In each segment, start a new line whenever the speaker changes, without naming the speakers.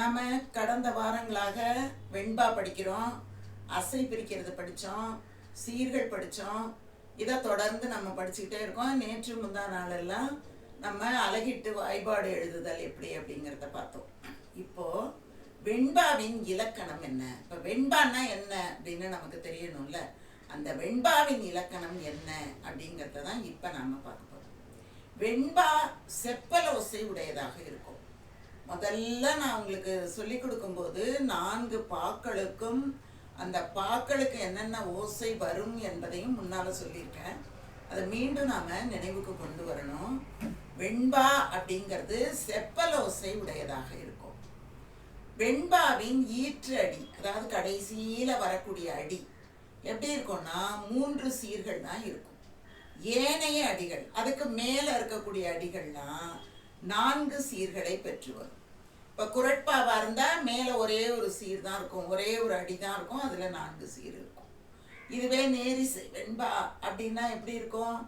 நாம் கடந்த வாரங்களாக வெண்பா படிக்கிறோம் அசை பிரிக்கிறது படித்தோம் சீர்கள் படித்தோம் இதை தொடர்ந்து நம்ம படிச்சுக்கிட்டே இருக்கோம். நேற்று முந்தா நாளெல்லாம் நம்ம அழகிட்டு வாய்பாடு எழுதுதல் எப்படி அப்படிங்கிறத பார்த்தோம். இப்போ வெண்பாவின் இலக்கணம் என்ன? இப்போ வெண்பான்னா என்ன அப்படின்னு நமக்கு தெரியணும்ல. அந்த வெண்பாவின் இலக்கணம் என்ன அப்படிங்கிறத தான் இப்போ நாம் பார்க்க போகிறோம் வெண்பா செப்பலோசை உடையதாக இருக்கும். முதல்ல நான் உங்களுக்கு சொல்லி கொடுக்கும்போது நான்கு பாக்களுக்கும் அந்த பாக்களுக்கு என்னென்ன ஓசை வரும் என்பதையும் முன்னால் சொல்லியிருக்கேன். அதை மீண்டும் நாம் நினைவுக்கு கொண்டு வரணும். வெண்பா அப்படிங்கிறது செப்பல் ஓசை உடையதாக இருக்கும். வெண்பாவின் ஈற்று அடி அதாவது கடைசியில் வரக்கூடிய அடி எப்படி இருக்கும்னா மூன்று சீர்கள் தான் இருக்கும். ஏனைய அடிகள் அதுக்கு மேலே இருக்கக்கூடிய அடிகள்லாம் நான்கு சீர்களை பெற்று வரும். இப்போ குரட்பாவாக இருந்தால் மேலே ஒரே ஒரு சீர் தான் இருக்கும். ஒரே ஒரு அடி தான் இருக்கும். அதில் நான்கு சீர் இருக்கும். இதுவே நேரிசை வெண்பா அப்படின்னா எப்படி இருக்கும்?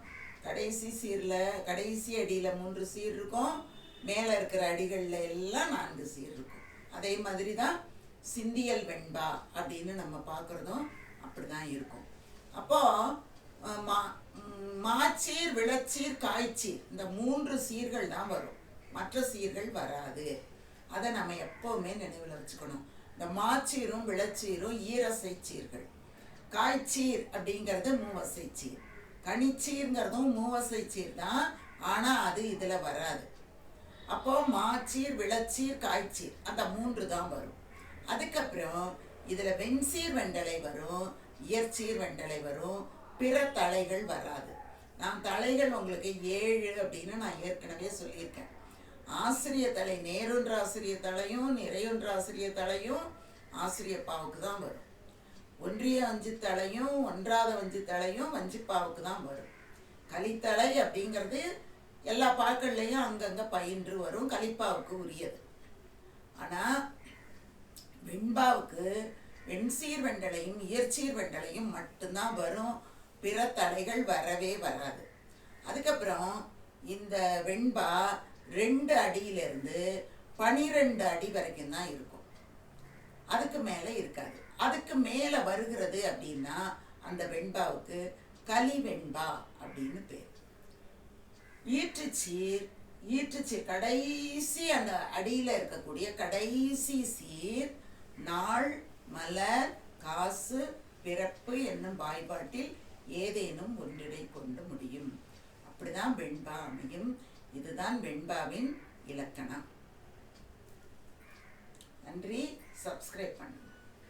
கடைசி சீரில் கடைசி அடியில் மூன்று சீர் இருக்கும். மேலே இருக்கிற அடிகளில் எல்லாம் நான்கு சீர் இருக்கும். அதே மாதிரி தான் சிந்தியல் வெண்பா அப்படின்னு நம்ம பார்க்குறதும் அப்படி தான் இருக்கும் அப்போது மா மாச்சீர் விளச்சீர் காய்ச்சீர் இந்த மூன்று சீர்கள் தான் வரும். மற்ற சீர்கள் வராது. அதை நம்ம எப்போவுமே நினைவில் வச்சுக்கணும். இந்த மாச்சீரும் விளச்சீரும் ஈரசை சீர்கள். காய்ச்சீர் அப்படிங்கிறது மூவசை சீர். கனிச்சீர்ங்கிறதும் மூவசை சீர் தான். ஆனால் அது இதில் வராது. அப்போ மாச்சீர் விளச்சீர் காய்ச்சீர் அந்த மூன்று தான் வரும். அதுக்கப்புறம் இதில் வெண்சீர் வெண்டலை வரும் இயற்சீர் வெண்டலை வரும் பிற தலைகள் வராது. நான் தலைகள் உங்களுக்கு ஏழு அப்படின்னு நான் ஏற்கனவே சொல்லியிருக்கேன். ஆசிரிய தலை நேருன்ற ஆசிரிய தலையும் நிறையுன்ற ஆசிரிய தலையும் ஆசிரியப்பாவுக்கு தான் வரும். ஒன்றிய வஞ்சி தலையும் ஒன்றாத வஞ்சி தலையும் வஞ்சிப்பாவுக்கு தான் வரும். கலித்தலை அப்படிங்கிறது எல்லா பாக்கள்லையும் அங்கங்கே பயின்று வரும் கலிப்பாவுக்கு உரியது. ஆனால் வெண்பாவுக்கு வெண்சீர் வெண்டலையும் இயற்சீர் வெண்டலையும் மட்டும்தான் வரும். பிற தலைகள் வரவே வராது. அதுக்கப்புறம் இந்த வெண்பா ரெண்டு அடியிலிருந்து பனிரெண்டு அடி வரைக்கும் தான் இருக்கும். அதுக்கு மேலே இருக்காது. அதுக்கு மேலே வருகிறது அப்படின்னா அந்த வெண்பாவுக்கு கலி வெண்பா அப்படின்னு பேர். ஈற்றுச்சீர் ஈற்றுச்சீர் கடைசி அந்த அடியில் இருக்கக்கூடிய கடைசி சீர் நாள் மலர் காசு பிறப்பு என்னும் வாய்பாட்டில் ஏதேனும் ஒன்றினை கொண்டு முடியும். அப்படிதான் வெண்பா அமையும். இதுதான் வெண்பாவின் இலக்கணம். நன்றி. சப்ஸ்கிரைப் பண்ணுங்கள்